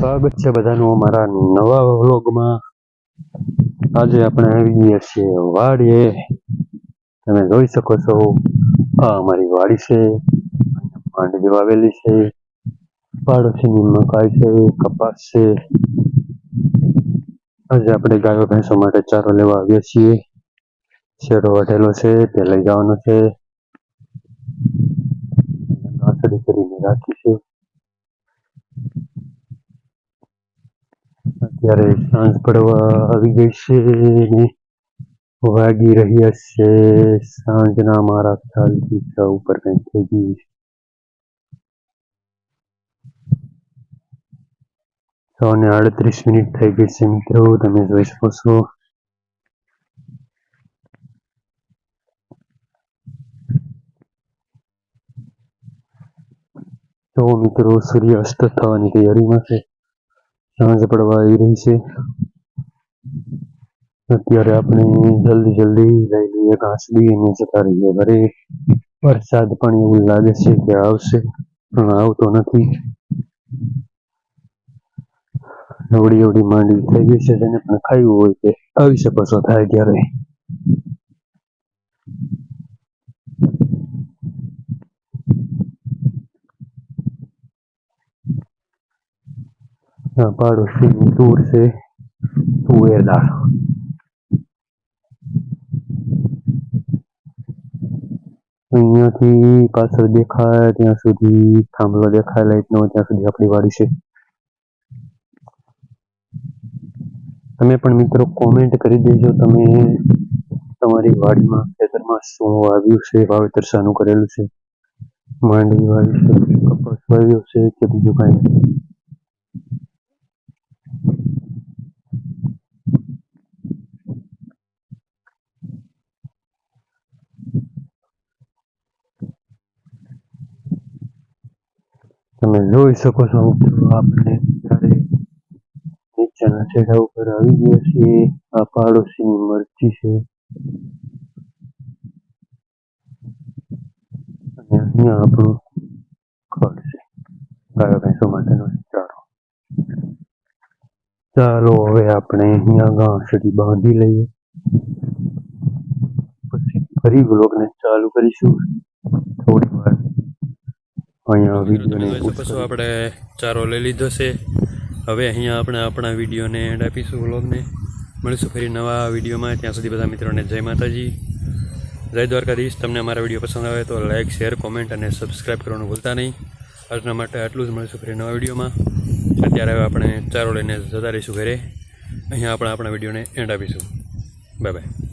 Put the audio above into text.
સ્વાગત છે બધાનું અમારા નવા વ્લોગમાં. આજે આપણે આવી ગયા છીએ વાડીએ. તમે જોઈ શકો છો, આ અમારી વાડી છે. માંડવી વાવેલી છે, પાડોશીની મકાઈ છે, કપાસ છે. આજે આપણે ગાયો ભેંસો માટે ચારો લેવા આવ્યા છીએ. શેરો વઢેલો છે, તે લઈ જવાનો છે. રાખી છે. અત્યારે સાંજ પડવા આવી ગઈ છે. ને વાગી રહ્યા છે. સાંજના મારા ખ્યાલથી છ ઉપર કંઈક થઈ ગયું છે. છ ને આડત્રીસ મિનિટ થઈ ગઈ છે મિત્રો. તમે જોઈ શકો છો. તો મિત્રો સૂર્ય અસ્ત થવાની તૈયારીમાં છે. સાંજ પડવા આવી રહી છે. અત્યારે આપણે જલ્દી જલ્દી લઈ લઈએ ઘાસ બી જતા રહીએ. ઘરે વરસાદ પણ એવું લાગે છે કે આવશે, પણ આવતો નથી. એવડી અવડી માંડવી થઈ ગઈ છે જેને પણ ખાયું હોય તે આવી શકો છો, થાય ત્યારે. પાડોશીની ટૂર છે તુવેર દાળ અહીંયાથી પાછળ દેખાય ત્યાં સુધી થાંભલો દેખાય લાઈટનો ત્યાં સુધી આપણી વાડી છે તમે પણ મિત્રો કોમેન્ટ કરી દેજો તમે તમારી વાડીમાં ખેતરમાં શું વાવ્યું છે વાવેતર શાનું કરેલું છે માંડવી વાવી છે કપાસ વાવ્યો છે કે બીજું કાંઈ તમે જોઈ શકો છો મિત્રો આપણે ત્યારે નીચેના છેડા ઉપર આવી ગયા છીએ, આ પાડોશીની મરચી છે. અને અહીંયા આપણું ખડ છે. ગાયો, ભેંસો માટેનો ચારો ચાલો હવે આપણે અહીંયા ઘાસડી બાંધી લઈએ. પછી ફરી બ્લોગને ચાલુ કરીશું. થોડી વાર અહીંયા વિડીયોને આપણે ચારો લઈ લીધો છે. હવે અહીંયા આપણે આપણા વિડીયોને એન્ડ આપીશું વ્લોગને. મળીશું ફરી નવા વિડીયોમાં. ત્યાં સુધી બધા મિત્રોને જય માતાજી. જય દ્વારકાધીશ. તમને અમારા વીડિયો પસંદ આવે તો લાઇક શેર કોમેન્ટ અને સબસ્ક્રાઈબ કરવાનું ભૂલતા નહીં. આજના માટે આટલું જ. મળીશું ફરી નવા વિડીયોમાં. અત્યારે હવે આપણે ચારો લઈને જતા રહીશું ઘરે. અહીંયા આપણે આપણા વિડીયોને એન્ડ આપીશું. Bye bye.